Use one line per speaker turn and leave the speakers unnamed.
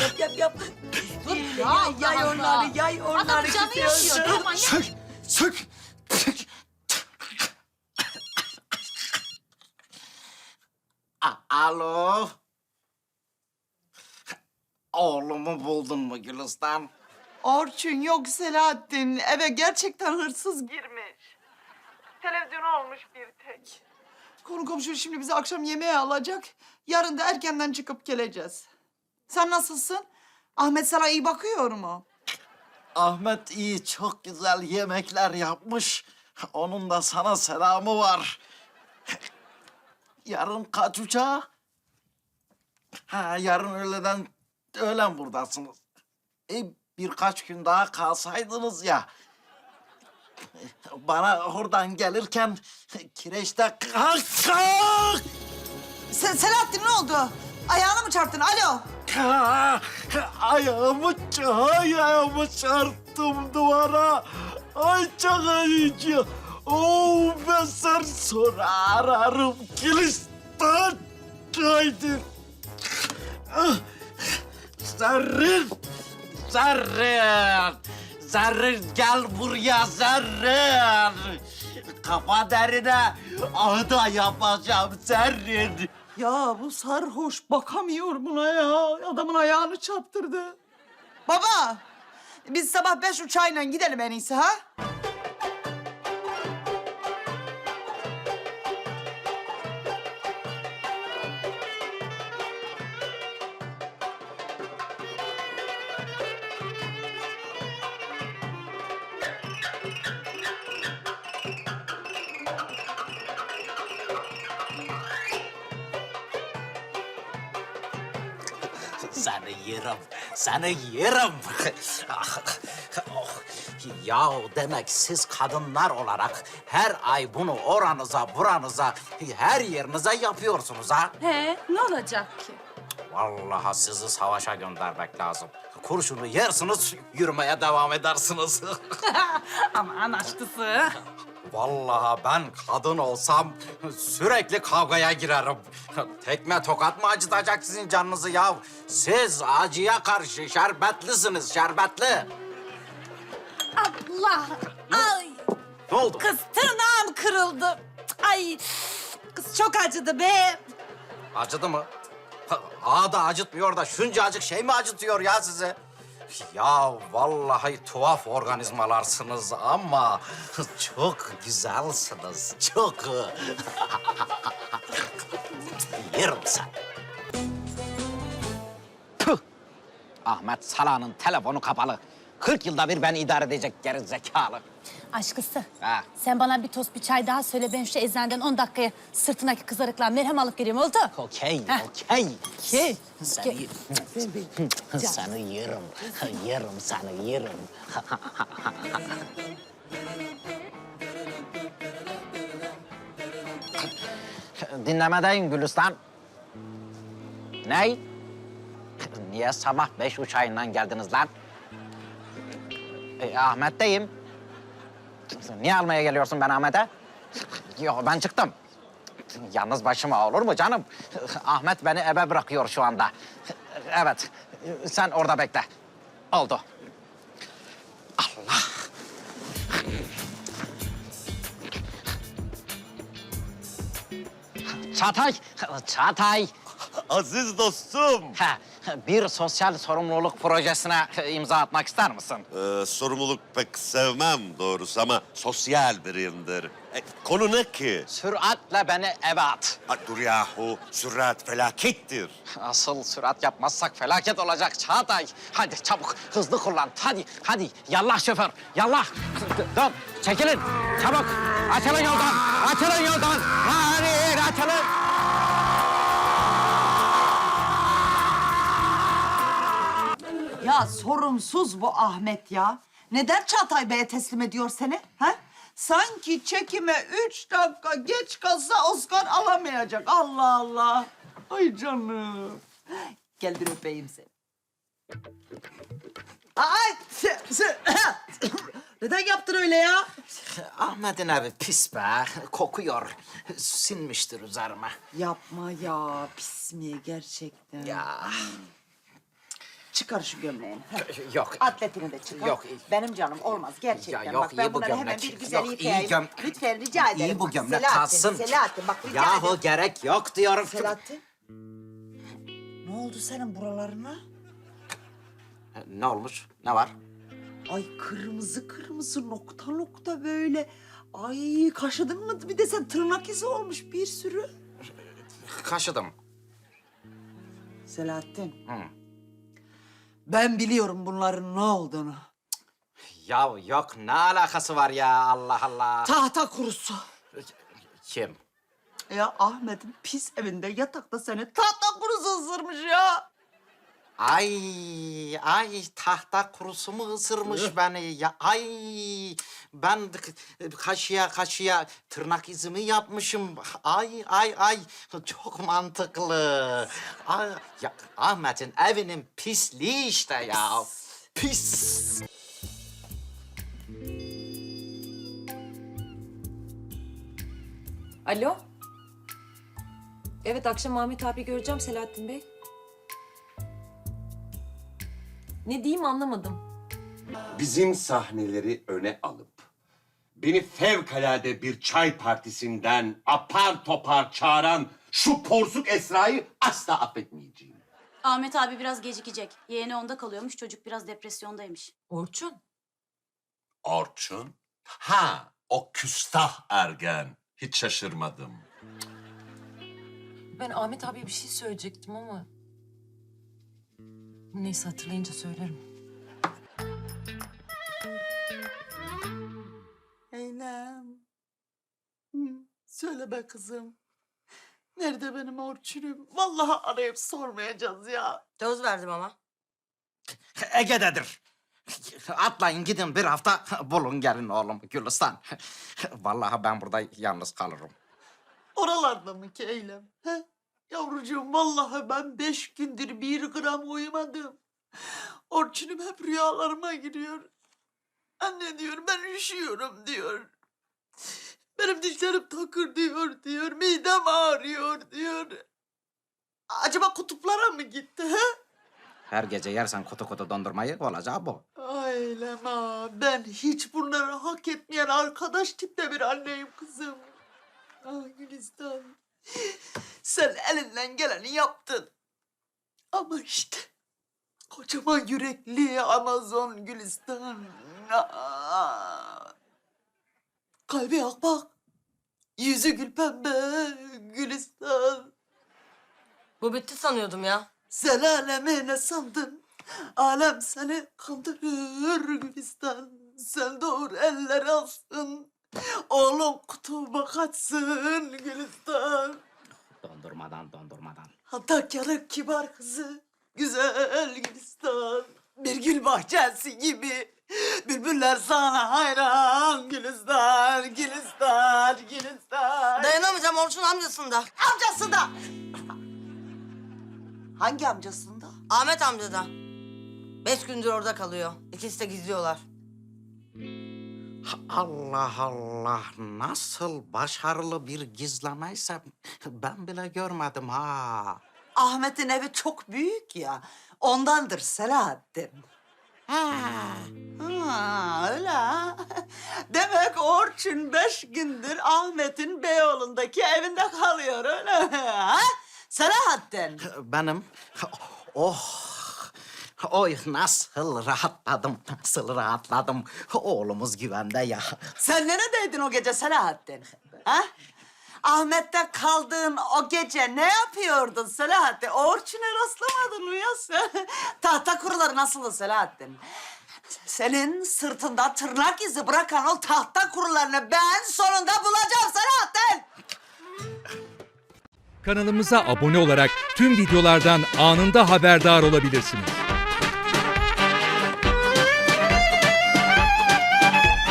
Yap yap yap.
Dur, ya
yay, yay
Allah
onları, yay onları.
Adam canı yaşıyor. Ya manyak.
Sök, sök, sök. A- Alo. Oğlumu buldun mu Gülistan?
Orçun yok Selahattin. Eve gerçekten hırsız girmiş. Televizyon almış bir tek. Konu komşu şimdi bizi akşam yemeğe alacak. Yarın da erkenden çıkıp geleceğiz. Sen nasılsın? Ahmet sana iyi bakıyor mu?
Ahmet iyi, çok güzel yemekler yapmış. Onun da sana selamı var. Yarın kaç uçağı? Ha, yarın öğleden, öğlen buradasınız. E, birkaç gün daha kalsaydınız ya. Bana oradan gelirken kireçte kalk kalk!
Se Selahattin ne oldu? Ayağını mı çarptın? Alo.
Ka- Ayağımı, ç- ayağımı çarptım duvara. Ay çok acıcı. Oo ben seni sonra ararım. Kilistan haydi. Ah, Zerrin. Zerrin. Zerrin gel buraya Zerrin. Kafa derine ağda yapacağım Zerrin.
Ya bu sarhoş bakamıyor buna ya. Adamın ayağını çarptırdı. Baba, biz sabah beş uçağıyla gidelim en iyisi ha?
Seni yerim, seni yerim. oh. Ya demek siz kadınlar olarak her ay bunu oranıza, buranıza, her yerinize yapıyorsunuz ha?
He, ne olacak ki?
Vallahi sizi savaşa göndermek lazım. Kurşunu yersiniz, yürümeye devam edersiniz.
Aman aşkısı.
Vallahi ben kadın olsam sürekli kavgaya girerim. Tekme tokat mı acıtacak sizin canınızı ya? Siz acıya karşı şerbetlisiniz, şerbetli.
Allah! Ay!
Ne oldu?
Kız tırnağım kırıldı. Ay! Kız çok acıdı be.
Acıdı mı? Ağa da acıtmıyor da şuncacık şey mi acıtıyor ya size? Ya vallahi tuhaf organizmalarsınız ama çok güzelsiniz, çok. Yerim sen. Ahmet Salah'ın telefonu kapalı. 40 yılda bir beni idare edecek geri zekalı.
Aşkısı.
Ha.
Sen bana bir tost bir çay daha söyle. Ben şu eczaneden 10 dakikaya sırtındaki kızarıklar merhem alıp geleyim oldu?
Okey,
Heh.
okey. Seni, seni yerim, yerim seni yerim. Dinlemedeyim Gülistan. Ney? Niye sabah beş uçağıyla geldiniz lan? E, Ahmet'teyim. Niye almaya geliyorsun ben Ahmet'e? Yok ben çıktım. Yalnız başıma olur mu canım? Ahmet beni eve bırakıyor şu anda. Evet, sen orada bekle. Oldu. Allah! Çağatay, Çağatay.
Aziz dostum.
Ha, bir sosyal sorumluluk projesine imza atmak ister misin?
Ee, sorumluluk pek sevmem doğrusu ama sosyal biriyimdir. E, konu ne ki?
Süratle beni eve at.
Ha, dur yahu, sürat felakettir.
Asıl sürat yapmazsak felaket olacak Çağatay. Hadi çabuk, hızlı kullan. Hadi, hadi. Yallah şoför, yallah. Dön, çekilin. Çabuk. Açılın yoldan, açılın yoldan. Hadi, açılın.
Ya sorumsuz bu Ahmet ya. Neden Çağatay Bey'e teslim ediyor seni? Ha? Sanki çekime üç dakika geç kalsa Oscar alamayacak. Allah Allah. Ay canım. Gel bir öpeyim seni. Ay, se- se- Neden yaptın öyle ya?
Ahmet'in evi pis be. Kokuyor. Sinmiştir üzerime.
Yapma ya. Pis mi gerçekten?
Ya
Çıkar şu gömleğini.
yok.
Atletini de çıkar.
Yok.
Benim canım olmaz gerçekten.
Ya yok,
bak ben
iyi bu
bunları hemen
gömlek.
bir güzel
Yok, iyi
yıkayayım.
göm-
Lütfen rica ederim.
İyi bu
Bak,
gömlek
Selahattin,
kalsın.
Selahattin bak rica
Yahu
ederim.
gerek yok diyorum.
Selahattin. Ne oldu senin buralarına?
Ne olmuş? Ne var?
Ay kırmızı kırmızı nokta nokta böyle. Ay kaşıdın mı? Bir de sen tırnak izi olmuş bir sürü.
Kaşıdım.
Selahattin.
Hı.
Ben biliyorum bunların ne olduğunu.
Ya yok ne alakası var ya Allah Allah.
Tahta kurusu.
Kim?
Ya Ahmet'in pis evinde yatakta seni tahta kurusu ısırmış ya.
Ay ay tahta kurusu mu ısırmış beni? Ya ay ben kaşıya kaşıya tırnak izimi yapmışım. Ay ay ay çok mantıklı. Ay, ya Ahmet'in evinin pisliği işte ya. Pis.
Alo? Evet akşam Ahmet abi göreceğim Selahattin Bey. Ne diyeyim anlamadım.
bizim sahneleri öne alıp beni fevkalade bir çay partisinden apar topar çağıran şu porsuk Esra'yı asla affetmeyeceğim.
Ahmet abi biraz gecikecek. Yeğeni onda kalıyormuş. Çocuk biraz depresyondaymış.
Orçun.
Orçun? Ha, o küstah ergen. Hiç şaşırmadım.
Ben Ahmet abiye bir şey söyleyecektim ama... Neyse hatırlayınca söylerim.
Eylem. Söyle be kızım. Nerede benim Orçun'um? Vallahi arayıp sormayacağız ya.
Söz verdim ama.
Ege'dedir. Atlayın gidin bir hafta bulun gelin oğlum Gülistan. Vallahi ben burada yalnız kalırım.
Oralarda mı ki Eylem? He? Yavrucuğum vallahi ben beş gündür bir gram uyumadım. Orçun'um hep rüyalarıma giriyor. Anne diyor ben üşüyorum diyor. Benim dişlerim takır diyor diyor. Midem ağrıyor diyor. Acaba kutuplara mı gitti he?
Her gece yersen kutu kutu dondurmayı olacağı bu.
Ailem ha, ben hiç bunları hak etmeyen arkadaş tipte bir anneyim kızım. Ah Gülistan. Sen elinden geleni yaptın. Ama işte kocaman yürekli Amazon Gülistan. Ah. Kalbi akbak. Yüzü gül pembe Gülistan.
Bu bitti sanıyordum ya.
Sen aleme ne sandın? Alem seni kandırır Gülistan. Sen doğru eller alsın. Oğlum kutuma kaçsın Gülistan.
Dondurmadan dondurmadan.
Hatakarı kibar kızı. Güzel Gülistan. Bir gül bahçesi gibi. Bülbüller sana hayran Gülistan, Gülistan, Gülistan.
Dayanamayacağım Orçun amcasında.
Amcasında. Hangi amcasında?
Ahmet amcada. Beş gündür orada kalıyor. İkisi de gizliyorlar.
Allah Allah nasıl başarılı bir gizlemeyse ben bile görmedim ha.
Ahmet'in evi çok büyük ya. Ondandır Selahattin. Ha, ha öyle ha. Demek Orçun beş gündür Ahmet'in Beyoğlu'ndaki evinde kalıyor öyle mi? Ha? Selahattin.
Benim oh oy nasıl rahatladım nasıl rahatladım oğlumuz güvende ya.
Sen neredeydin o gece Selahattin? Ha? Ahmet'te kaldığın o gece ne yapıyordun Selahattin? Orçun'a rastlamadın mı ya sen? Tahta kuruları nasıldı Selahattin? Senin sırtında tırnak izi bırakan o tahta kurularını ben sonunda bulacağım Selahattin!
Kanalımıza abone olarak tüm videolardan anında haberdar olabilirsiniz.